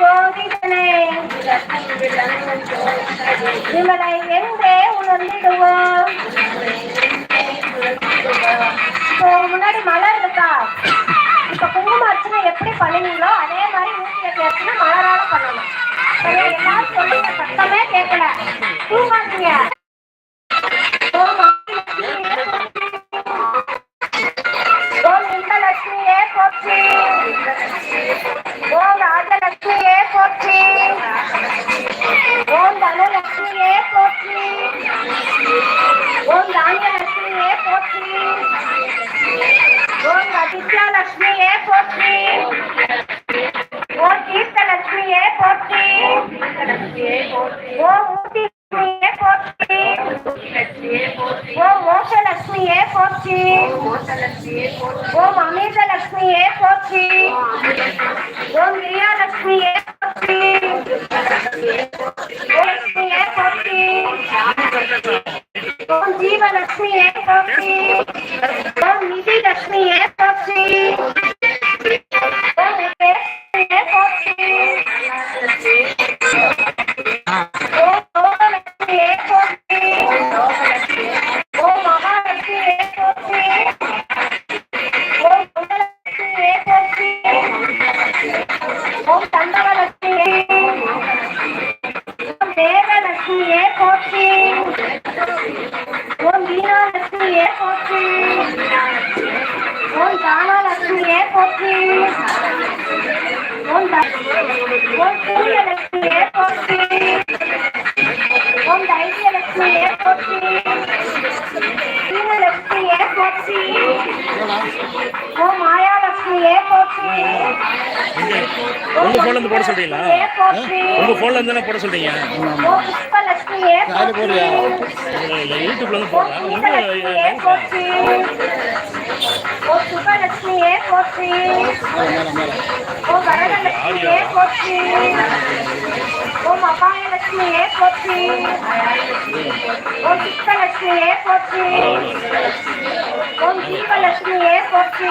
ஜோதிடனே விமலை எங்கே உணர்ந்திடுவோம். இப்போ முன்னாடி மலர் இருக்கா? இப்போ குங்கும அர்ச்சனை எப்படி பண்ணுவீங்களோ அதே மாதிரி மூக்கில அர்ச்சனை மலரால பண்ணணும். எல்லாரும் சொல்லுங்க சத்தமே கேட்கல. தூங்காதீங்க. போற்றி. ஓம் தனலட்சுமியே போற்றி. ஓம் தானியலட்சுமியே போற்றி. ஓம் அதித்யாலட்சுமியே போற்றி. ஓம் தீர்த்தலட்சுமியே போற்றி. ஓம் ஊட்டிலட்சுமியே போற்றி. ஓம் மோஷலட்சுமியே போற்றி. ஓம் அமிர்தலட்சுமியே போற்றி. ஓம் பிரியாலட்சுமியே போற்றி ஓம் லட்சுமியே போற்றி ஓம் ஜீவலட்சுமியே போற்றி ஓம் நிதி லட்சுமியே தேவலட்சுமியே போற்றி. ஓம் வீணாலட்சுமியே போற்றி. ஓம் தானாலட்சுமியே போற்றி. ஓம் த- ஓம் சூரியலட்சுமியே போற்றி. ஓம் தைரியலட்சுமியே போற்றி. வீரலட்சுமியே போற்றி. ஓம் மாயாலட்சுமியே போற்றி உங்க போன்ல இருந்து போட சொல்றீங்களா? உங்க போன்ல இருந்து தானே போட சொல்றீங்க? யூடியூப்ல இருந்து போடுறேன் ஓம் மகாலட்சுமியே போற்றி. ஓம் சுத்தலட்சுமியே போற்றி. ஓம் சோமலட்சுமியே போற்றி.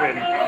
Ready.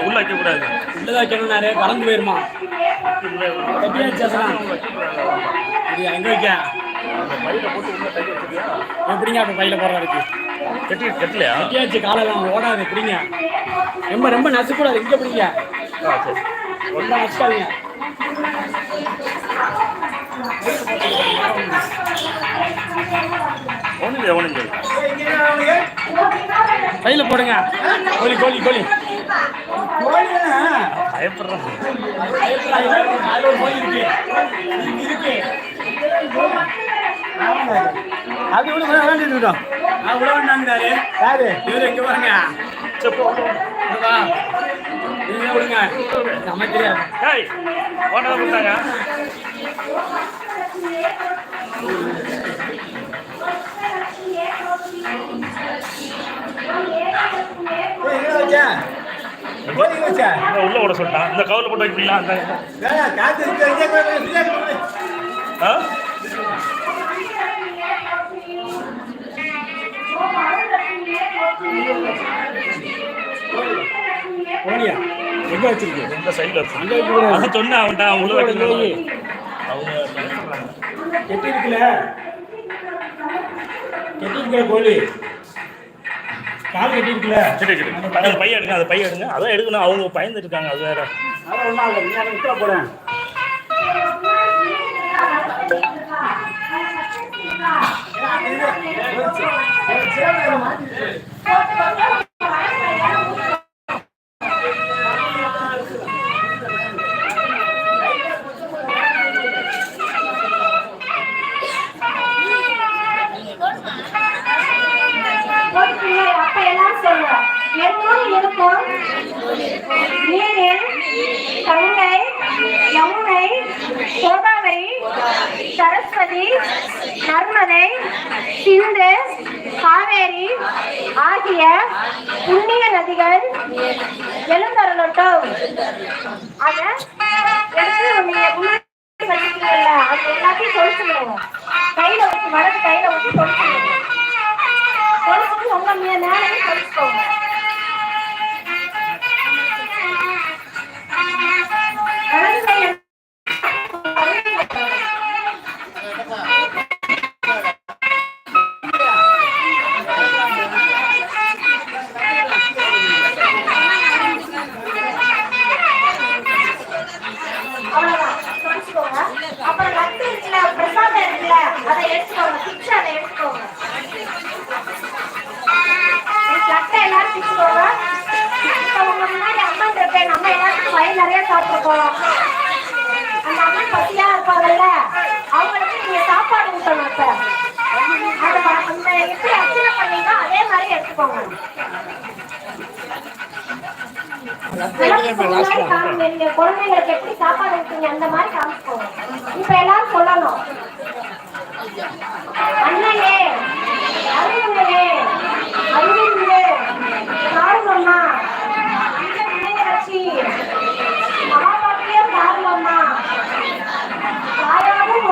உள்ள வைக்க கூடாது உள்ளதா வைக்கணும்னாரு பறந்து போயிருமா இது எங்க வைக்க எப்படிங்க அப்ப பையில போடுறதுக்கு கட்டி கட்டலையா கட்டியாச்சு காலெல்லாம் ஓடாது எப்படிங்க ரொம்ப ரொம்ப நசுக்கூடாது. இங்க சரி. ரொம்ப நசுக்காதீங்க. ஒன்றும் ஒன்றும் கையில போடுங்க. கோழி கோழி கோழி. பயப்படுறேன் அது ஒரு கோழி இருக்கு இங்க இருக்கு அது வேண்டாங்கிறாரு யாரு? இவரு எங்க பாருங்க. நீங்க விடுங்க. ஏய் ஓனரை கொடுத்தாங்க. உள்ள விட சொல்லிட்டான் இந்த கவர்ல போட்டு வைக்கலாம் அந்த? போனியா? எங்க வச்சிருக்கீங்க இந்த சைடுல சொன்னேன் அவன்கிட்ட அவன் உள்ள உள்ள வைக்கணும் வை. அவங்க. கெட்டி இருக்குல்ல? கெட்டி கோழி? கால் கட்டி இருக்குல்ல? சரி சரி அந்த பையன் எடுங்க அந்த பையன் எடுங்க. அதான் எடுக்கணும். அவங்க பயந்துட்டு இருக்காங்க அது வேற. அதான் ஒன்றும் இல்லை நீ சரஸ்வதி நர்மதை சிந்து காவேரி ஆகிய புண்ணிய நதிகள் எழுந்தருளட்டும். அத எடுத்து அது எல்லாத்தையும் தொலைச்சுடுவோம் கையில வச்சு வலது கையில வச்சு தொலைச்சுடுவோம் தொலைச்சிட்டு உங்க கையில மாதிரி எடுத்துக்கோங்க குழந்தைங்களுக்கு எப்படி சாப்பாடு ஊட்டுங்க அந்த மாதிரி காமிச்சுக்கோங்க இப்ப எல்லாரும் சொல்லணும் அன்னையே அருள்மொழியே அருள்மிகு தாழ்வம்மா மகாபாக்கியம் தாயாவும்